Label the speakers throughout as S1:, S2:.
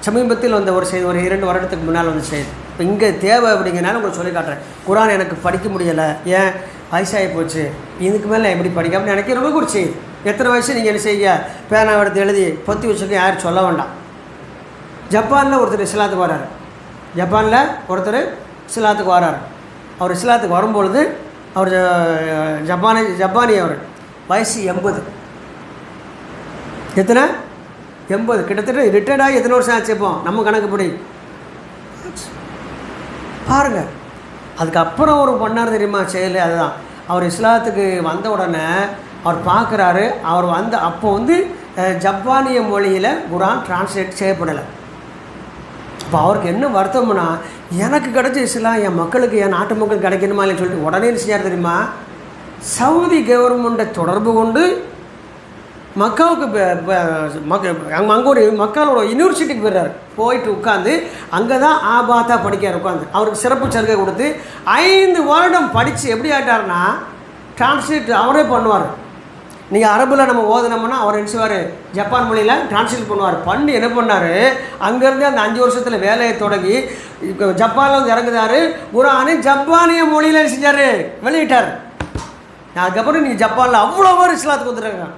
S1: சமீபத்தில் வந்த ஒரு செய்தி ஒரு இரண்டு வருடத்துக்கு முன்னால் வந்து செய்தி. இப்போ இங்கே தேவை அப்படிங்கிறனால உங்களுக்கு சொல்லி காட்டுறேன். குரான் எனக்கு படிக்க முடியலை. ஏன்? வயசாகி போச்சு. இதுக்கு மேலே எப்படி படிக்க? அப்படின்னு எனக்கு ரொம்ப ஒரு செய்தி எத்தனை வயசு நீங்கள் என்ன செய்ய பேனா எடுத்து எழுதி பொத்தி வச்சுக்க யாரும் சொல்ல வேண்டாம். ஜப்பானில் ஒருத்தர் இஸ்லாத்துக்கு வராரு. ஜப்பானில் ஒருத்தர் இஸ்லாத்துக்கு வராரு. அவர் இஸ்லாத்துக்கு வரும்பொழுது அவர் ஜ- ஜப்பானி ஜப்பானி அவர் வயசு எண்பது. எத்தனை? எண்பது. கிட்டத்தட்ட ரிட்டையர்ட் ஆகி எத்தனை வருஷம் ஆச்சு இப்போ? நம்ம கணக்குப்படி பாருங்க. அதுக்கப்புறம் ஒரு பண்ணார் தெரியுமா? செயல் அதுதான். அவர் இஸ்லாத்துக்கு வந்த உடனே அவர் பார்க்குறாரு. அவர் வந்த அப்போ வந்து ஜப்பானிய மொழியில் குரான் டிரான்ஸ்லேட் செய்யப்படலை. இப்போ அவருக்கு என்ன வருத்தம்னா எனக்கு கிடைச்ச இஸ்லாம் என் மக்களுக்கு என் நாட்டு மக்கள் கிடைக்கணுமா? இல்லைன்னு சொல்லிட்டு உடனே செய்யார் தெரியுமா? சவுதி கவர்மெண்ட்டை தொடர்பு கொண்டு மக்காவுக்கு மக்க அங்கே அங்கே ஒரு மக்களோட யூனிவர்சிட்டிக்கு போயிடுறாரு. போயிட்டு உட்காந்து அங்கே தான் ஆபாத்தா படிக்கார் உட்காந்து அவருக்கு சிறப்பு சலுகை கொடுத்து ஐந்து வருடம் படித்து எப்படி ஆகிட்டாருன்னா டிரான்ஸ்லேட் அவரே பண்ணுவார். நீங்கள் அரபில் நம்ம ஓதுனோம்னா அவர் என்ன ஜப்பான் மொழியில் டிரான்ஸ்லேட் பண்ணுவார். பண்ணி என்ன பண்ணார்? அங்கேருந்து அந்த அஞ்சு வருஷத்தில் வேலையை தொடங்கி இப்போ ஜப்பானில் வந்து இறங்குதார் குரானு ஜப்பானிய மொழியில் செஞ்சார். வெளியிட்டார். அதுக்கப்புறம் நீங்கள் ஜப்பானில் அவ்வளோ பேர் இஸ்லாத்துக்கு வந்துருக்காங்க.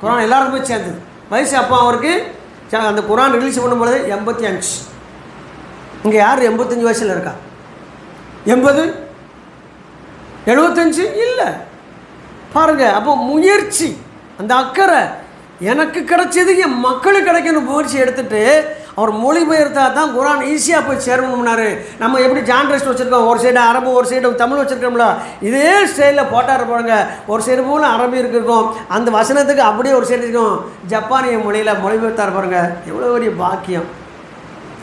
S1: குரான் எல்லாருக்கும் போய் சேர்ந்தது. வயசு அப்போ அவருக்கு அந்த குரான் ரிலீஸ் பண்ணும்பொழுது எண்பத்தி அஞ்சு. இங்கே யார் எண்பத்தஞ்சு வயசில் இருக்கா? எண்பது? எழுபத்தஞ்சு இல்லை. பாருங்கள் அப்போ முயற்சி அந்த அக்கறை எனக்கு கிடைச்சது என் மக்களுக்கு கிடைக்கணும் முயற்சி எடுத்துட்டு அவர் மொழிபெயர்த்தா தான் குரான் ஈஸியாக போய் சேரணும்னாரு. நம்ம எப்படி ஜான்ரஸ்ட் வச்சுருக்கோம்? ஒரு சைடு அரபு ஒரு சைடு தமிழ் வச்சுருக்கோம்ல. இதே ஸ்டைலில் போட்டார் பாருங்க. ஒரு சைடு போல அரபி இருக்கும் அந்த வசனத்துக்கு அப்படியே ஒரு சைடு இருக்கும். ஜப்பானிய மொழியில் மொழிபெயர்த்தார் பாருங்க. எவ்வளோ பெரிய பாக்கியம்.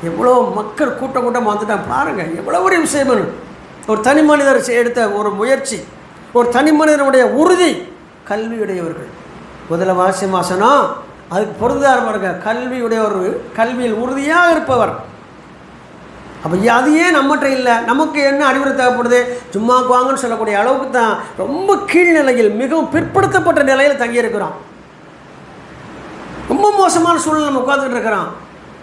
S1: எவ்வளோ மக்கள் கூட்டம் கூட்டம் வந்துட்டான் பாருங்கள் எவ்வளோ ஒரு விஷயம் வேணும். ஒரு தனி மனிதர் எடுத்த ஒரு முயற்சி. ஒரு தனி மனிதனுடைய உறுதி கல்வியுடையவர்கள். முதல்ல வாசி மாசனம் அதுக்கு பொருந்தார் இருக்க கல்வியுடைய ஒரு கல்வியில் உறுதியாக இருப்பவர். அப்போ அது ஏன் நம்மகிட்ட இல்லை? நமக்கு என்ன அறிவுரை தேவைப்படுது? சும்மா வாங்கன்னு சொல்லக்கூடிய அளவுக்கு தான் ரொம்ப கீழ்நிலையில் மிகவும் பிற்படுத்தப்பட்ட நிலையில் தங்கியிருக்கிறோம். ரொம்ப மோசமான சூழ்நிலை நம்ம உட்காந்துட்டு இருக்கிறோம்.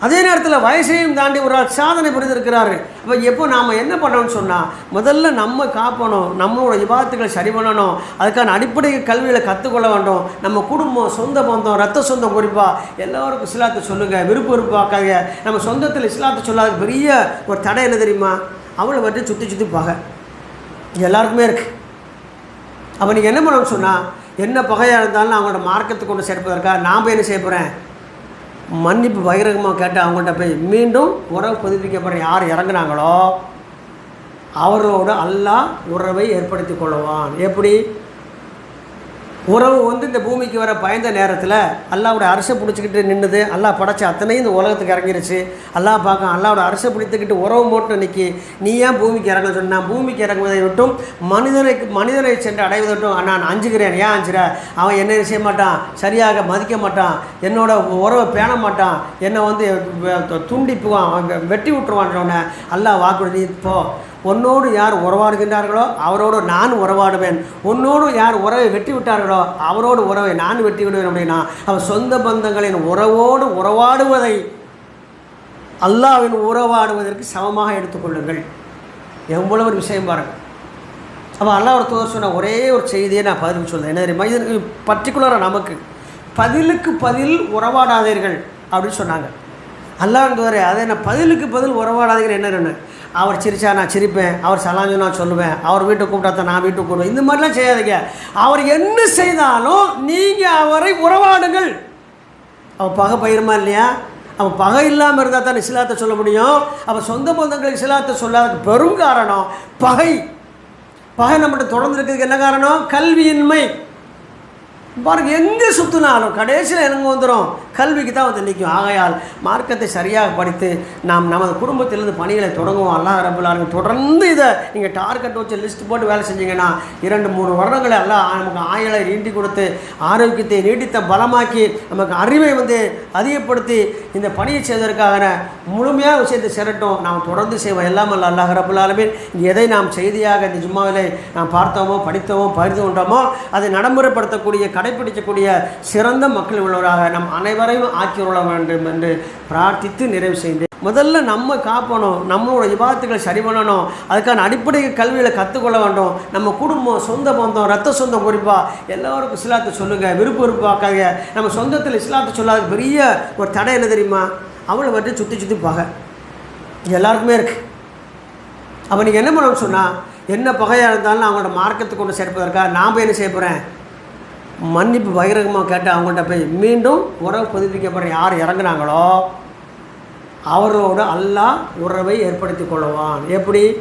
S1: அதே நேரத்தில் வயசையும் தாண்டி ஒரு ஆள் சாதனை புரிந்திருக்கிறாரு. அப்போ எப்போ நாம் என்ன பண்ணணும்னு சொன்னால் முதல்ல நம்ம காப்பணும் நம்மளோட விவாதத்துக்களை சரி பண்ணணும் அதுக்கான அடிப்படை கல்வியில் கற்றுக்கொள்ள வேண்டும். நம்ம குடும்பம் சொந்த பந்தம் ரத்த சொந்தம் குறிப்பாக எல்லாருக்கும் இஸ்லாத்தை சொல்லுங்கள் விருப்ப விருப்பாக்காங்க நம்ம சொந்தத்தில் இஸ்லாத்தை சொல்லாத பெரிய ஒரு தடை என்ன தெரியுமா? அவளை வந்து சுற்றி சுற்றி பகை. எல்லாருக்குமே இருக்குது அப்போ நீங்கள் என்ன பண்ணணும்னு சொன்னால் என்ன பகையாக இருந்தாலும் அவங்களோட மார்க்கத்துக்கு கொண்டு சேர்ப்பதற்காக நான் போய் என்ன செய்ய போகிறேன் மன்னிப்பு பகிரங்கமாக கேட்டு அவங்கள்ட்ட போய் மீண்டும் உறவு புதுப்பிக்கப்படுற யார் இறங்குனாங்களோ அவர்களோடு அல்லாஹ் உறவை ஏற்படுத்தி கொள்ளுவான் எப்படி? உறவு வந்து இந்த பூமிக்கு வர பயந்த நேரத்தில் அல்லாவோட அரசை பிடிச்சிக்கிட்டு நின்றுது அல்லாஹ் படைச்ச அத்தனையும் இந்த உலகத்துக்கு இறங்கிருச்சு. அல்லா பார்க்க அல்லாவோட அரசை பிடித்துக்கிட்டு உறவு மட்டும் நிற்கி நீ ஏன் பூமிக்கு இறங்க சொன்னா பூமிக்கு இறங்குவதை விட்டும் மனிதனை மனிதனை சென்று அடைவதட்டும் நான் அஞ்சுகிறேன். ஏன் அஞ்சுற? அவன் என்ன செய்ய மாட்டான். சரியாக மதிக்க மாட்டான். என்னோட உறவை பேண மாட்டான். என்னை வந்து துண்டிப்புவான். அவன் வெட்டி விட்டுருவான்றவனை அல்லாஹ் வாக்குறுதி நீ போ உன்னோடு யார் உறவாடுகின்றார்களோ அவரோடு நான் உறவாடுவேன். உன்னோடு யார் உறவை வெட்டி விட்டார்களோ அவரோடு உறவை நான் வெட்டி விடுவேன் அப்படின்னா அவர் சொந்த பந்தங்களின் உறவோடு உறவாடுவதை அல்லாவின் உறவாடுவதற்கு சமமாக எடுத்துக்கொள்ளுங்கள் எவ்வளவு ஒரு விஷயம் பாருங்கள் அப்போ அல்லாவோட தூதர் சொன்ன ஒரே ஒரு செய்தியை நான் பதிலுக்கு சொல்றேன். என்ன தெரியுமா? இது பர்டிகுலராக நமக்கு. பதிலுக்கு பதில் உறவாடாதீர்கள் அப்படின்னு சொன்னாங்க. அல்லாஹ் தூதரே அதை நான் பதிலுக்கு பதில் உறவாடாதீர்கள். என்னென்னு அவர் சிரிச்சா நான் சிரிப்பேன் அவர் சலாஞ்சு நான் சொல்லுவேன் அவர் வீட்டுக்கு கூப்பிட்டா நான் வீட்டுக்கு கூப்பிடுவேன். இந்த மாதிரிலாம் செய்யாதீங்க. அவர் என்ன செய்தாலும் நீங்கள் அவரை உறவாடுங்கள். அவன் பகை பயிருமா இல்லையா? அவன் பகை இல்லாமல் இருந்தால் தான் இஸ்லாத்தை சொல்ல முடியும். அவன் சொந்த பந்தங்களுக்கு இஸ்லாத்தை சொல்லாததுக்கு பெரும் காரணம் பகை. பகை நம்மகிட்ட தொடர்ந்து இருக்கிறதுக்கு என்ன காரணம்? கல்வியின்மை. பாருங்க எங்கே சுற்றினாலும் கடைசியில் எனக்கு வந்துடும் கல்விக்கு தான் வந்து நிற்கும். ஆகையால் மார்க்கத்தை சரியாக படித்து நாம் நமது குடும்பத்திலிருந்து பணிகளை தொடங்குவோம். அல்லாஹ் ரபுல்லாருங்க தொடர்ந்து இதை நீங்கள் டார்கெட் வச்சு லிஸ்ட் போட்டு வேலை செஞ்சீங்கன்னா இரண்டு மூணு வருடங்களை எல்லாம் நமக்கு ஆயுளை நீட்டி கொடுத்து ஆரோக்கியத்தை நீடித்த பலமாக்கி நமக்கு அறிவை வந்து அதிகப்படுத்தி இந்த பணியை செய்வதற்காக முழுமையாக விஷயத்தை சிரட்டும். நாம் தொடர்ந்து செய்வோம். எல்லாம் அல்ல அல்லாஹ் ரபுல்லாலுமே எதை நாம் செய்தியாக இந்த ஜும்மாவிலே நாம் பார்த்தோமோ படித்தோமோ பகிர்ந்து கொண்டோமோ அதை நடைமுறைப்படுத்தக்கூடிய கடைப்பிடிக்கக்கூடிய சிறந்த மக்கள் உள்ளவராக நம் அனைவரையும் ஆக்கியுள்ள வேண்டும் என்று பிரார்த்தித்து நிறைவு செய்தேன். முதல்ல நம்ம காப்பணும் நம்மளோட விவாதத்துகளை சரி பண்ணணும் அதுக்கான அடிப்படை கல்விகளை கற்றுக்கொள்ள வேண்டும். நம்ம குடும்பம் சொந்த பந்தம் ரத்த சொந்தம் குறிப்பாக எல்லாருக்கும் இஸ்லாத்தை சொல்லுங்கள் விருப்ப விருப்பாக்காங்க நம்ம சொந்தத்தில் இஸ்லாத்தை சொல்லாத பெரிய ஒரு தடை என்ன தெரியுமா? அவளை மட்டும் சுற்றி சுற்றி பகை. எல்லாருக்குமே இருக்குது அப்போ நீங்கள் என்ன பண்ணணும்னு சொன்னால் என்ன பகையாக இருந்தாலும் அவங்களோட மார்க்கத்துக்கு கொண்டு சேர்ப்பதற்காக நான் போய் என்ன செய்ய போகிறேன் மன்னிப்பு பகிரங்கமாக கேட்டு அவங்கள்ட்ட போய் மீண்டும் உறவு புதுப்பிக்கப்படுற யார் இறங்குனாங்களோ அவர்களோடு அல்லாஹ் உறவை ஏற்படுத்தி கொள்ளுவான். எப்படி?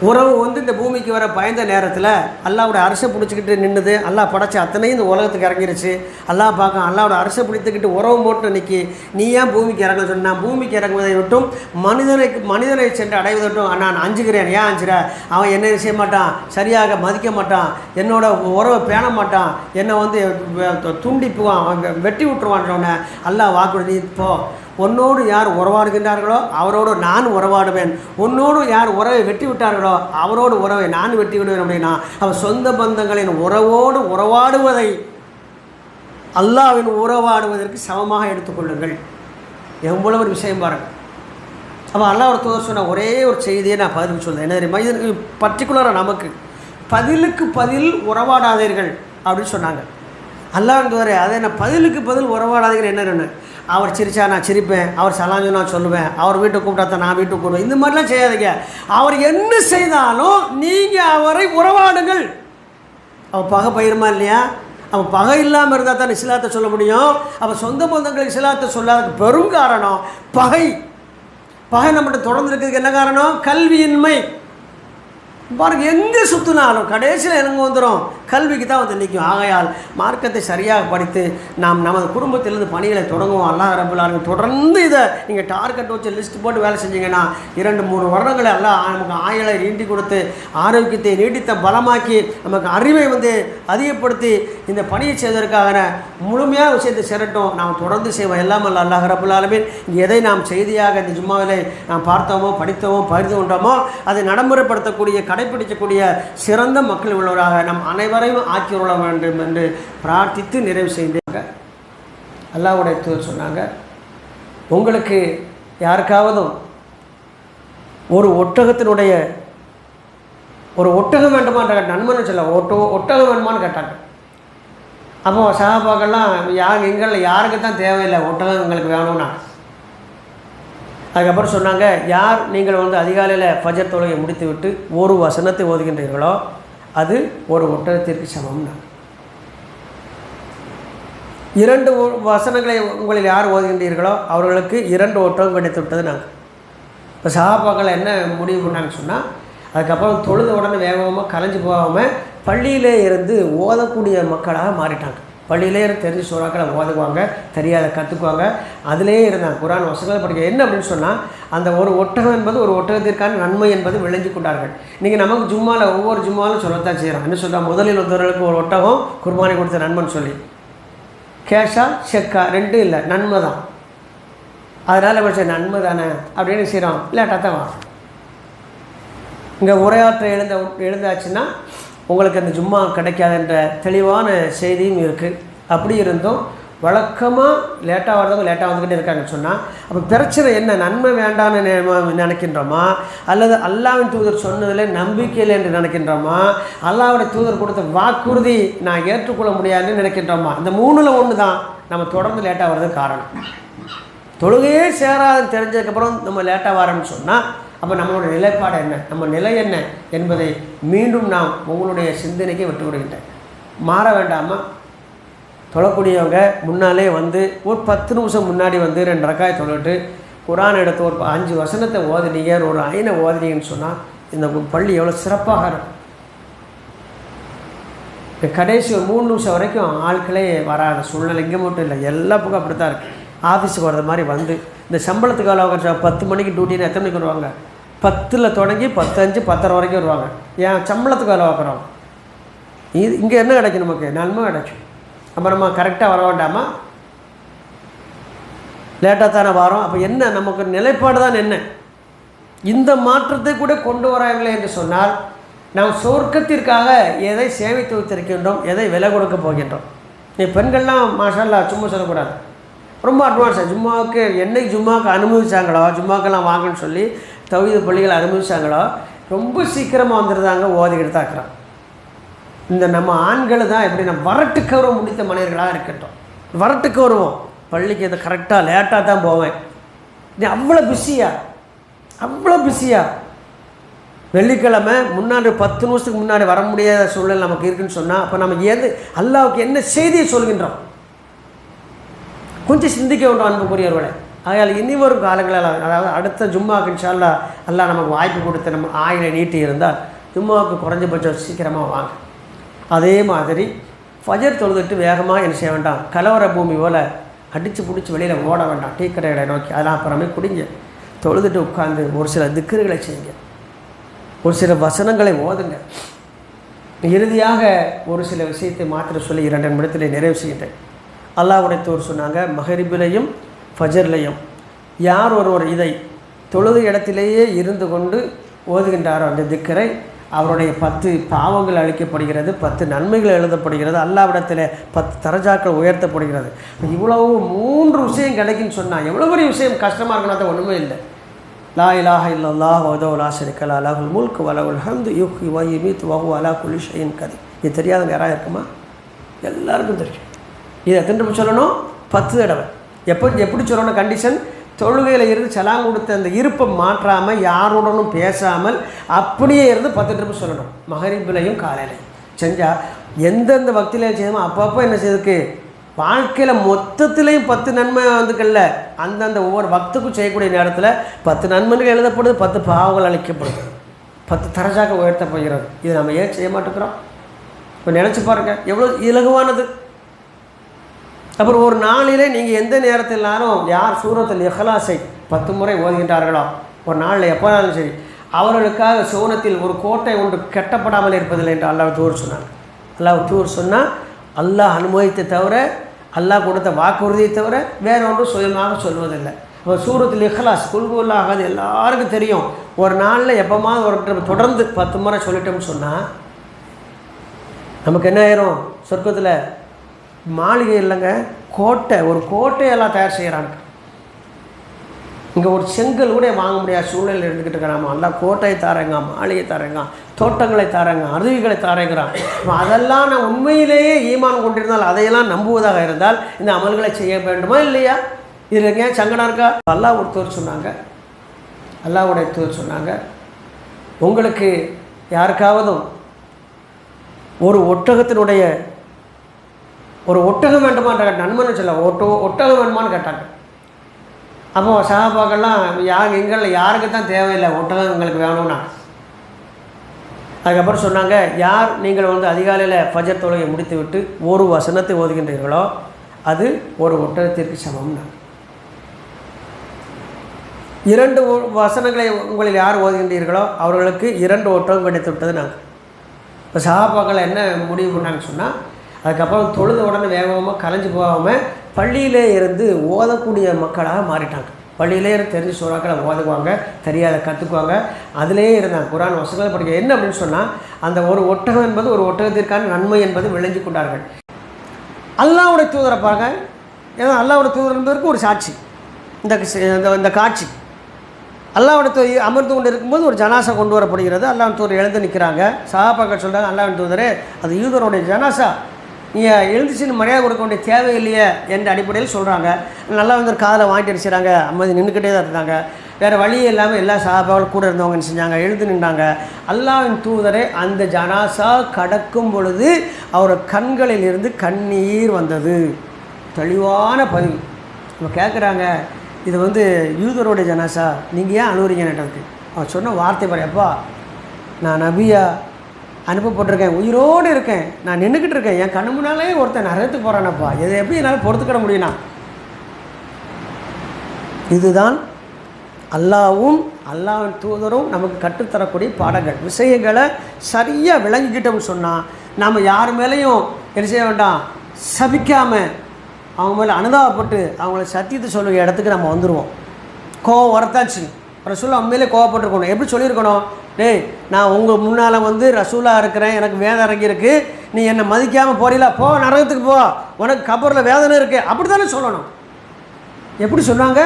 S1: உறவு வந்து இந்த பூமிக்கு வர பயந்த நேரத்தில் அல்லாவோட அரசை பிடிச்சிக்கிட்டு நின்றுது அல்லாஹ் படைச்ச அத்தனையும் இந்த உலகத்துக்கு இறங்கிருச்சு. அல்லா பார்க்க அல்லாவோட அரசை பிடித்துக்கிட்டு உறவு போட்டு நிற்கி நீ ஏன் பூமிக்கு இறங்க சொன்னால் பூமிக்கு இறங்குவதை விட்டும் மனிதனை மனிதனை சென்று அடைவதட்டும் நான் அஞ்சுகிறேன். ஏன் அஞ்சுற? அவன் என்ன செய்ய மாட்டான். சரியாக மதிக்க மாட்டான். என்னோட உறவை பேண மாட்டான். என்னை வந்து துண்டிப்புவான். அவன் வெ- வெட்டி விட்டுருவான்றவனை அல்லாஹ் வாக்குறுதி நீ உன்னோடு யார் உறவாடுகின்றார்களோ அவரோடு நான் உறவாடுவேன். உன்னோடு யார் உறவை வெட்டி விட்டார்களோ அவரோடு உறவை நான் வெட்டி விடுவேன் அப்படின்னா அவர் சொந்த பந்தங்களின் உறவோடு உறவாடுவதை அல்லாவின் உறவாடுவதற்கு சமமாக எடுத்துக்கொள்ளுங்கள் எவ்வளவு ஒரு விஷயம் பாருங்கள் அப்போ அல்லாவோட தூதர் சொன்ன ஒரே ஒரு செய்தியை நான் பதில் சொல்றேன். என்ன தெரியுமா? இது பர்டிகுலராக நமக்கு. பதிலுக்கு பதில் உறவாடாதீர்கள் அப்படின்னு சொன்னாங்க. அல்லாஹ் வரை அதை நான் பதிலுக்கு பதில் உறவாடாதீர்கள். என்னென்னு அவர் சிரிச்சா நான் சிரிப்பேன் அவர் சலாஞ்சு நான் சொல்லுவேன் அவர் வீட்டுக்கு கூப்பிட்டா நான் வீட்டுக்கு கூப்பிடுவேன். இந்த மாதிரிலாம் செய்யாதீங்க. அவர் என்ன செய்தாலும் நீங்கள் அவரை உறவாடுங்கள். அவன் பகை பயிருமா இல்லையா? அவன் பகை இல்லாமல் இருந்தால் தான் இஸ்லாத்தை சொல்ல முடியும். அவன் சொந்த பந்தங்களுக்கு இஸ்லாத்தை சொல்லாததுக்கு பெரும் காரணம் பகை. பகை நம்மகிட்ட தொடர்ந்து இருக்கிறதுக்கு என்ன காரணம்? கல்வியின்மை. பாருங்க எங்கே சுற்றினாலும் கடைசியில் எனக்கு வந்துடும் கல்விக்கு தான் வந்து நிற்கும். ஆகையால் மார்க்கத்தை சரியாக படித்து நாம் நமது குடும்பத்திலிருந்து பணிகளை தொடங்குவோம். அல்லாஹ் ரபுல்லாருங்க தொடர்ந்து இதை நீங்கள் டார்கெட் வச்சு லிஸ்ட் போட்டு வேலை செஞ்சீங்கன்னா இரண்டு மூணு வருடங்களை எல்லாம் நமக்கு ஆயுளை நீட்டி கொடுத்து ஆரோக்கியத்தை நீட்டித்த பலமாக்கி நமக்கு அறிவை வந்து அதிகப்படுத்தி இந்த பணியை செய்வதற்காக முழுமையாக விஷயத்தை சிரட்டும். நாம் தொடர்ந்து செய்வோம். எல்லாம் அல்ல அல்லாஹ் ரபுல்லாலுமின் எதை நாம் செய்தியாக இந்த ஜும்மாவிலே நாம் பார்த்தோமோ படித்தோமோ பகிர்ந்து கொண்டோமோ அதை நடைமுறைப்படுத்தக்கூடிய கடைபிடிக்கக்கூடிய சிறந்த மக்கள் உள்ளவராக நம் அனைவரையும் ஆக்கியுள்ள வேண்டும் என்று பிரார்த்தித்து நிறைவு செய்தாங்க. அல்லாவுடைய தூர் சொன்னாங்க உங்களுக்கு யாருக்காவதும் ஒரு ஒட்டகத்தினுடைய ஒரு ஒட்டகம் வேண்டுமான்ற நண்பன் சொல்ல ஒட்ட ஒட்டகம் வேண்டுமான்னு கேட்டாங்க. அப்போ சகாபாக்கள்லாம் யார் எங்களில் யாருக்கு தான் தேவையில்லை ஒட்டகம் எங்களுக்கு வேணும்னா அதுக்கப்புறம் சொன்னாங்க யார் நீங்கள் வந்து அதிகாலையில் ஃபஜர் தொழுகை முடித்துவிட்டு ஒரு வசனத்தை ஓதுகின்றீர்களோ அது ஒரு ஒட்டகத்திற்கு சமம்னா. இரண்டு வசனங்களை உங்களில் யார் ஓதுகின்றீர்களோ அவர்களுக்கு இரண்டு ஒட்டகம் கிடைத்து விட்டது நாங்கள் இப்போ சகாபாக்கள் என்ன முடிவு பண்ணாங்கன்னு சொன்னால் அதுக்கப்புறம் தொழுத உடனே வேகமாக கலைஞ்சு போகாமல் பள்ளியிலே இருந்து ஓதக்கூடிய மக்களாக மாறிட்டாங்க. பள்ளியிலே தெரிஞ்ச சூறாக்களை ஓதுவாங்க தெரியாத கற்றுக்குவாங்க அதிலே இருந்தாங்க. குரான் வசங்களை படிக்க என்ன அப்படின்னு சொன்னால் அந்த ஒரு ஒட்டகம் என்பது ஒரு ஒட்டகத்திற்கான நன்மை என்பது விளைஞ்சு கொண்டார்கள். இன்றைக்கி நமக்கு ஜும்மாவில் ஒவ்வொரு ஜும்மாலும் சொல்லத்தான் செய்கிறோம் என்ன சொல்கிறோம் முதலில் ஒருத்தவர்களுக்கு ஒரு ஒட்டகம் குர்பானி கொடுத்த நண்பன் சொல்லி. கேஷா செக்கா ரெண்டும் இல்லை நன்மை தான். அதனால் நம்ம நன்மை தானே? அப்படின்னு செய்கிறோம் இல்லை தான் இங்கே உரையாற்ற எழுந்த எழுந்தாச்சுன்னா உங்களுக்கு அந்த ஜும்மா கிடைக்காதுன்ற தெளிவான செய்தியும் இருக்குது அப்படி இருந்தும் வழக்கமாக லேட்டாக வர்றவங்க லேட்டாக வந்துக்கிட்டே இருக்காங்கன்னு சொன்னால் அப்போ பிரச்சனை என்ன? நன்மை வேண்டாம்னு நினைக்கின்றோமா? அல்லது அல்லாவின் தூதர் சொன்னதில் நம்பிக்கையில் என்று நினைக்கின்றோமா? அல்லாவுடைய தூதர் கொடுத்த வாக்குறுதி நான் ஏற்றுக்கொள்ள முடியாதுன்னு நினைக்கின்றோமா? இந்த மூணில் ஒன்று தான் நம்ம தொடர்ந்து லேட்டாக வர்றதுக்கு காரணம். தொழுகையே சேராதுன்னு தெரிஞ்சதுக்கப்புறம் நம்ம லேட்டாக வரோம்னு சொன்னால் அப்போ நம்மளோட நிலைப்பாடு என்ன? நம்ம நிலை என்ன என்பதை மீண்டும் நாம் உங்களுடைய சிந்தனைக்கு விட்டு விடுகின்றேன் மாற வேண்டாமா? தொழக்கூடியவங்க முன்னாலே வந்து ஒரு பத்து நிமிஷம் முன்னாடி வந்து ரெண்டு ரக்காய் தொழிட்டு குரான் எடுத்து ஒரு அஞ்சு வசனத்தை ஓதுனீங்க ஒரு ஐனை ஓதுனீங்கன்னு சொன்னால் இந்த பள்ளி எவ்வளோ சிறப்பாக இருக்கும். இந்த கடைசி ஒரு மூணு நிமிஷம் வரைக்கும் ஆட்களே வராத சூழ்நிலை இங்கே மட்டும் இல்லை எல்லா பக்கம் அப்படி தான் இருக்குது ஆஃபீஸுக்கு வர்றது மாதிரி வந்து இந்த சம்பளத்துக்கு வேலை பத்து மணிக்கு டியூட்டின்னு எத்தனை மணிக்கு வருவாங்க? பத்தில் தொடங்கி பத்தஞ்சு பத்தரை வரைக்கும் வருவாங்க. ஏன்? சம்பளத்துக்கு வேலை பார்க்குறோம் இது இங்கே என்ன கிடைக்கும் நமக்கு? நன்மை கிடைக்கும். அப்போ நம்ம கரெக்டாக வர வேண்டாமா? லேட்டாக தானே வரோம். அப்போ என்ன? நமக்கு நிலைப்பாடு தான் என்ன? இந்த மாற்றத்தை கூட கொண்டு வராங்களே என்று சொன்னால் நாம் சொர்க்கத்திற்காக எதை சேமித்து வைத்திருக்கின்றோம்? எதை விலை கொடுக்க போகின்றோம்? நீ பெண்கள்லாம் மாஷல்லா சும்மா சொல்லக்கூடாது. ரொம்ப அட்வான்ஸாக ஜும்மாவுக்கு என்னைக்கு ஜும்மாவுக்கு அனுமதிச்சாங்களோ ஜும்மாக்கெல்லாம் வாங்கன்னு சொல்லி தவித பள்ளிகள் அனுமதிச்சாங்களோ ரொம்ப சீக்கிரமாக வந்துருந்தாங்க ஓதிக்கிட்டு தான் இருக்கிறோம் இந்த நம்ம ஆண்கள் தான் எப்படி நம்ம வரட்டு கௌரவம் முடித்த மனிதர்களாக இருக்கட்டும். வரட்டு வருவோம். பள்ளிக்கு இதை கரெக்டாக லேட்டாக தான் போவேன். நீ அவ்வளோ பிஸியா அவ்வளோ பிஸியா வெள்ளிக்கிழமை முன்னாடி பத்து நிமிஷத்துக்கு முன்னாடி வர முடியாத சூழ்நிலை நமக்கு இருக்குன்னு சொன்னால் அப்போ நம்ம எது அல்லாவுக்கு என்ன செய்தியை சொல்கின்றோம்? கொஞ்சம் சிந்திக்க வேண்டும் அன்புக்குரியவர்களே. ஆகையால் இனி வரும் காலங்களில் அதாவது அடுத்த ஜும்மாவுக்கு இன்ஷால்லா எல்லாம் நமக்கு வாய்ப்பு கொடுத்து நம்ம ஆயிலை நீட்டி இருந்தால் ஜும்மாவுக்கு குறைஞ்சபட்சம் சீக்கிரமாக வாங்க. அதே மாதிரி ஃபஜர் தொழுதுட்டு வேகமாக என்ன செய்ய வேண்டாம் கலவர பூமி போல் அடித்து பிடிச்சி வெளியில் ஓட வேண்டாம் டீ கடைகளை நோக்கி. அதெல்லாம் அப்புறமே குடிங்க. தொழுதுட்டு உட்காந்து ஒரு சில திக்கர்களை செய்யுங்க. ஒரு சில வசனங்களை ஓதுங்க. இறுதியாக ஒரு சில விஷயத்தை மாத்திர சொல்லி இரண்டு நிமிடத்தில் நிறைவு செய்கின்றேன் அல்லாஹுடைய தூர் சொன்னாங்க மஹரிபிலையும் ஃபஜர்லையும் யார் ஒருவர் இதை தொழுது இடத்திலேயே இருந்து கொண்டு ஓதுகின்றாரோ அந்த திக்கரை அவருடைய பத்து பாவங்கள் அழிக்கப்படுகிறது பத்து நன்மைகள் எழுதப்படுகிறது அல்லாவிடத்தில் பத்து தரஜாக்கள் உயர்த்தப்படுகிறது. இவ்வளவு மூன்று விஷயம் கிடைக்குன்னு சொன்னால் எவ்வளோ பெரிய விஷயம் கஷ்டமாக இருக்குன்னா அது ஒன்றுமே இல்லை. லா இலாஹ இல்லல்லா வதோ லா ஷரிக்கலா அலாஹுல் முல்க் வலவுல் ஹம்து யுஹி வ யுமீத் வஹு அலா குலிஷயின் கதை இது தெரியாதவங்க யாராக இருக்குமா? எல்லாருக்கும் தெரியும். இது எத்தனை சொல்லணும்? பத்து தடவை. எப்போ எப்படி சொல்லணும்? கண்டிஷன் தொழுகையில் இருந்து செலாங் கொடுத்த அந்த இருப்பை மாற்றாமல் யாருடனும் பேசாமல் அப்படியே இருந்து பத்து ட்ரிப்பு சொல்லணும். மகரிபிலையும் காலையிலையும். செஞ்சால் எந்தெந்த பக்தியிலையும் செய்யணுமோ அப்பப்போ என்ன செய்யுதுக்கு வாழ்க்கையில் மொத்தத்திலையும் பத்து நன்மை வந்துக்கல்ல அந்தந்த ஒவ்வொரு பக்துக்கும் செய்யக்கூடிய நேரத்தில் பத்து நன்மைகள் எழுதப்படுது பத்து பாவங்கள் அளிக்கப்படுது பத்து தரஜாக உயர்த்தப்படுகிறது. இது நம்ம ஏன் செய்ய மாட்டேங்கிறோம்? இப்போ நினச்சி பாருங்கள் எவ்வளோ இலகுவானது. அப்புறம் ஒரு நாளிலே நீங்கள் எந்த நேரத்திலாலும் யார் சூரத்தில் எஹலாசை பத்து முறை ஓதுகின்றார்களோ ஒரு நாளில் எப்போனாலும் சரி அவர்களுக்காக சோனத்தில் ஒரு கோட்டை ஒன்று கெட்டப்படாமல் இருப்பதில்லை என்று அல்லாஹ் தூர் சொன்னாங்க அல்லாஹ் தூர் சொன்னால் அல்லாஹ் அனுமதித்தை தவிர அல்லாஹ் கொடுத்த வாக்குறுதியை தவிர வேற ஒன்றும் சுயமாக சொல்வதில்லை. இப்போ சூரத்தில் இஹ்லாஸ் குல்குல்லாகாது எல்லாருக்கும் தெரியும். ஒரு நாளில் எப்போமாவது ஒரு தொடர்ந்து பத்து முறை சொல்லிட்டோம்னு சொன்னால் நமக்கு என்ன ஆயிரும்? சொர்க்கத்தில் மாளிகை இல்லைங்க கோட்டை. ஒரு கோட்டையெல்லாம் தயார் செய்கிறாங்க இங்கே ஒரு செங்கல் கூட வாங்க முடியாத சூழ்நிலையில் இருந்துக்கிட்டு இருக்கிறாமா எல்லாம் கோட்டையை தாரங்க மாளிகை தாரங்க தோட்டங்களை தாரங்க அருவிகளை தாரங்கிறான். அதெல்லாம் நான் உண்மையிலேயே ஈமான் கொண்டிருந்தால் அதையெல்லாம் நம்புவதாக இருந்தால் இந்த அமல்களை செய்ய வேண்டுமா இல்லையா? இதில் சங்கடம் இருக்கா? அல்லாஹ் ஒருத்தர் சொன்னாங்க. அல்லாஹ்வுடைய தூர் சொன்னாங்க உங்களுக்கு யாருக்காவதும் ஒரு ஒட்டகத்தினுடைய ஒரு ஒட்டகம் வேண்டுமான்ற நண்பன் சொல்ல ஒட்டோ ஒட்டகம் வேண்டுமான்னு கேட்டாங்க. அப்போ சகாபாக்கள்லாம் யார் எங்களில் யாருக்கு தான் தேவையில்லை ஒட்டகம் எங்களுக்கு வேணும்னா? அதுக்கப்புறம் சொன்னாங்க யார் நீங்கள் வந்து அதிகாலையில் ஃபஜர் தொழுகை முடித்துவிட்டு ஒரு வசனத்தை ஓதுகின்றீர்களோ அது ஒரு ஒட்டகத்திற்கு சமம்னா. இரண்டு வசனங்களை உங்களில் யார் ஓதுகின்றீர்களோ அவர்களுக்கு இரண்டு ஒட்டகம் கிடைத்து விட்டது நாங்கள் இப்போ சகாபாக்கள் என்ன முடிவு பண்ணாங்கன்னு சொன்னால் அதுக்கப்புறம் தொழுத உடனே வேகமாக கலைஞ்சு போகாமல் பள்ளியிலே இருந்து ஓதக்கூடிய மக்களாக மாறிட்டாங்க. பள்ளியிலே இருந்து தெரிஞ்ச சூறாக்களை ஓதுவாங்க தெரியாத கற்றுக்குவாங்க அதிலே இருந்தாங்க. குரான் வசங்களை படிக்க என்ன அப்படின்னு சொன்னால் அந்த ஒரு ஒட்டகம் என்பது ஒரு ஒட்டகத்திற்கான நன்மை என்பது விளைஞ்சு கொண்டார்கள். அல்லாவுடைய தூதரை பாருங்க ஏன்னா அல்லாவுடைய தூதர் என்பதற்கு ஒரு சாட்சி. இந்த இந்த- இந்த காட்சி. அல்லாவுடைய தூ அமர்ந்து கொண்டு இருக்கும்போது ஒரு ஜனாசா கொண்டு வரப்படுகிறது. அல்லாவின் தூதர் எழுந்து நிற்கிறாங்க சகாபாக்கள் சொல்கிறாங்க அல்லாவின் தூதரே அது யூதருடைய ஜனாசா. எழுந்துச்சுன்னு மரியாதை கொடுக்க வேண்டிய தேவையில்லையே என்ற அடிப்படையில் சொல்கிறாங்க நல்லா வந்து காதில் வாங்கிட்டு அடிச்சுறாங்க அம்மதி நின்றுக்கிட்டே தான் இருந்தாங்க வேறு வழி இல்லாமல் எல்லா சாபாவும் கூட இருந்தவங்க என்ன செஞ்சாங்க? எழுந்து நின்றாங்க. அல்லாவின் தூதரே அந்த ஜனாசா கடக்கும் பொழுது அவர் கண்களில் இருந்து கண்ணீர் வந்தது. தெளிவான பதிவு இப்போ கேட்குறாங்க இது வந்து யூதரோட ஜனாசா நீங்கள் ஏன் அழுகுறீங்கன்னு அவர் சொன்ன வார்த்தை பாரு அப்பா. நான் நபியா அனுப்பப்பட்டிருக்கேன். உயிரோடு இருக்கேன். நான் நின்றுக்கிட்டு இருக்கேன். என் கண்ணு முன்னாலே ஒருத்தன் நரகத்துக்கு போகிறானப்பா இதை எப்படி என்னால் பொறுத்துக்கிட முடியும்னா? இதுதான் அல்லாவும் அல்லாவின் தூதரும் நமக்கு கற்றுத்தரக்கூடிய பாடங்கள். விஷயங்களை சரியாக விளங்கிக்கிட்டோம்னு சொன்னால் நாம் யார் மேலேயும் என்ன செய்ய வேண்டாம்? சபிக்காமல் அவங்க மேலே அனுதாபப்பட்டு அவங்கள சத்தியத்தை சொல்லுகிற இடத்துக்கு நம்ம வந்துடுவோம் கோவம் வரத்தாச்சு. ரசூலா உண்மையிலே கோவப்பட்டிருக்கணும். எப்படி சொல்லியிருக்கணும்? டேய் நான் உங்கள் முன்னால் வந்து ரசூலாக இருக்கிறேன் எனக்கு வேதம் இறங்கியிருக்கு. நீ என்னை மதிக்காமல் போறீங்களா? போ நரகத்துக்கு போ. உனக்கு கபரில் வேதனை இருக்குது அப்படி தானே சொல்லணும். எப்படி சொன்னாங்க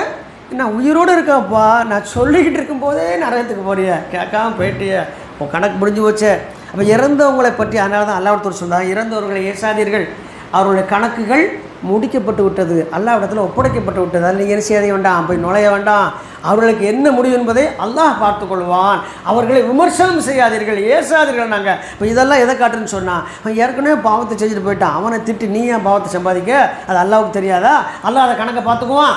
S1: நான் உயிரோடு இருக்கேன்ப்பா. நான் சொல்லிக்கிட்டு இருக்கும்போதே நரகத்துக்கு போறிய கேட்காம போயிட்டிய. உன் கணக்கு முடிஞ்சு போச்சே. அப்போ இறந்தவங்களை பற்றி அதனால தான் அல்லாவத்தூர் சொன்னாங்க. இறந்தவர்களை ஏசாதீர்கள். அவர்களுடைய கணக்குகள் முடிக்கப்பட்டு விட்டது. அல்லாவிடத்தில் ஒப்படைக்கப்பட்டு விட்டது. அதில் என்ன செய்ய வேண்டாம் போய் நுழைய வேண்டாம். அவர்களுக்கு என்ன முடிவு என்பதை அல்லாஹ் பார்த்து கொள்வான். அவர்களை விமர்சனம் செய்யாதீர்கள் ஏசாதீர்கள் நாங்கள் இப்போ இதெல்லாம் எதை காட்டுன்னு சொன்னால் அவன் ஏற்கனவே பாவத்தை செஞ்சுட்டு போயிட்டான். அவனை திட்டு நீ ஏன் பாவத்தை சம்பாதிக்க? அது அல்லாவுக்கு தெரியாதா? அல்லாஹ் அதை கணக்கை பார்த்துக்குவான்.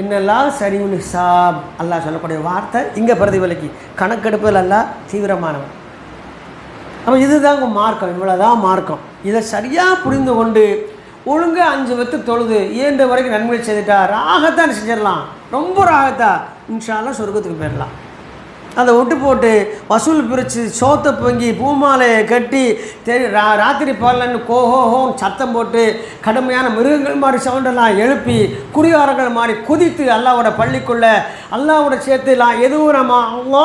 S1: இன்னெல்லாம் சரிவுல் ஹிசாப். அல்லாஹ் சொல்லக்கூடிய வார்த்தை இங்கே பிரதிபலிக்கு. கணக்கெடுப்பதில் அல்லாஹ் தீவிரமானவன் அப்போ இதுதாங்க மார்க்கம். இவ்வளோதான் மார்க்கம். இதை சரியாக புரிந்து கொண்டு ஒழுங்காக அஞ்சு வத்து தொழுது. இயன்ற வரைக்கும் நன்மை செய்துட்டா? ராகத்தான் செஞ்சிடலாம். ரொம்ப ராகத்தா? இன்ஷால்லாம் சொர்க்கத்துக்கு போயிடலாம். அதை விட்டு போட்டு வசூல் பிரித்து சோத்தை பொங்கி பூமாலையை கட்டி தெரி ரா ராத்திரி பாலன்னு கோஹோஹோம் சத்தம் போட்டு கடுமையான மிருகங்கள் மாதிரி சவுண்டெல்லாம் எழுப்பி குடிகாரங்கள் மாதிரி குதித்து அல்லாவோட பள்ளிக்குள்ளே அல்லாவோட சேர்த்துலாம் எதுவும் நம்ம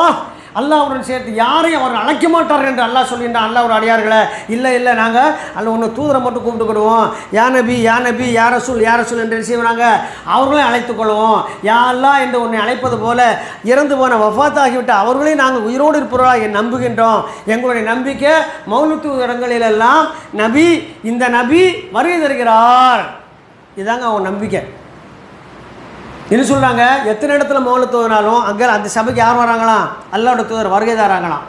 S1: அல்லாஹ் அல்லாவுடன் சேர்த்து யாரையும் அவர் அழைக்க மாட்டார் என்று அல்லாஹ் சொல்கின்றான் அல்லாவோட அடியார்களை இல்லை இல்லை நாங்கள் அல்ல ஒன்று தூதரை மட்டும் கூப்பிட்டுக்கிடுவோம். யா நபி யா நபி யா ரசூல் யா ரசூல் என்று செய்வாங்க அவர்களையும் அழைத்து கொள்வோம். யா அல்லாஹ் என்று உன்னை அழைப்பது போல இறந்து போன வஃபாத்தாகிவிட்ட அவர்களையும் நாங்கள் உயிரோடு இருப்பவர்களாக என் நம்புகின்றோம். எங்களுடைய நம்பிக்கை மௌனத்து இடங்களிலெல்லாம் நபி இந்த நபி வருகை தருகிறார். இதாங்க அவன் நம்பிக்கை. என்ன சொல்கிறாங்க எத்தனை இடத்துல மௌன தூதனாலும் அங்கே அந்த சபைக்கு யார் வராங்களாம் அல்லாவோட தூதர் வருகை தராங்களாம்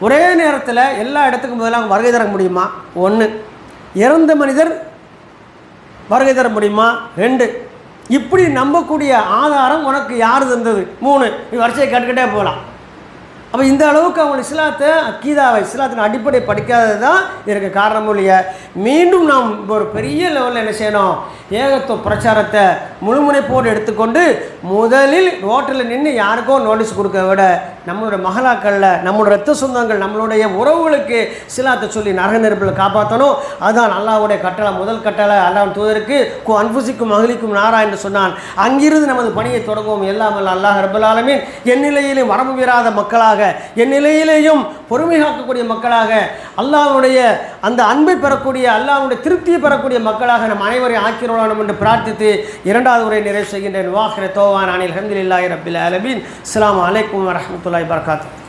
S1: ஒரே நேரத்தில் எல்லா இடத்துக்கும் முதல்ல அவங்க வருகை தர முடியுமா? ஒன்று இறந்த மனிதர் வருகை தர முடியுமா? ரெண்டு. இப்படி நம்பக்கூடிய ஆதாரம் உனக்கு யார் தந்தது? மூணு. நீ வரிசையை கேட்டுக்கிட்டே போகலாம் அப்போ இந்த அளவுக்கு அவங்க இஸ்லாத்தை அக்கீதாவை இஸ்லாத்தின் அடிப்படை படிக்காதது தான் இதற்கு காரணமும் இல்லையா. மீண்டும் நாம் ஒரு பெரிய லெவலில் என்ன செய்யணும்? ஏகத்துவ பிரச்சாரத்தை முழுமுனைப்போடு எடுத்துக்கொண்டு முதலில் ரோட்டில் நின்று யாருக்கோ நோட்டீஸ் கொடுக்க விட நம்மளுடைய மகளாக்களில் நம்மளோட ரத்த சொந்தங்கள் நம்மளுடைய உறவுகளுக்கு சிலாத்தை சொல்லி நரக நெருப்பில் காப்பாற்றணும் அதுதான் அல்லாவுடைய கட்டளை முதல் கட்டளை. அல்லாஹ் தூதருக்கு கு அன்புசிக்கும் மகளிக்கும் நாரா என்று சொன்னான். அங்கிருந்து நமது பணியை தொடங்குவோம். எல்லாம் அல்லாஹ் ரபுல் என் நிலையிலும் வரம்பு மீறாத மக்களாக என் நிலையிலேயும் பொறுமை காக்கக்கூடிய மக்களாக அல்லாஹ்வுடைய அந்த அன்பை பெறக்கூடிய அல்லாஹ்வுடைய திருப்தியை பெறக்கூடிய மக்களாக நம் அனைவரையும் ஆக்கிரோம் என்று பிரார்த்தித்து இரண்டாவது உரை நிறைவு செய்கின்றேன். வாஹிர தோவான் அனில் ஹம்துலில்லாஹி ரபில் அலபின் இஸ்லாம் அலைக்கும் வரமத்துல்லாய் வபரகாத்துஹு.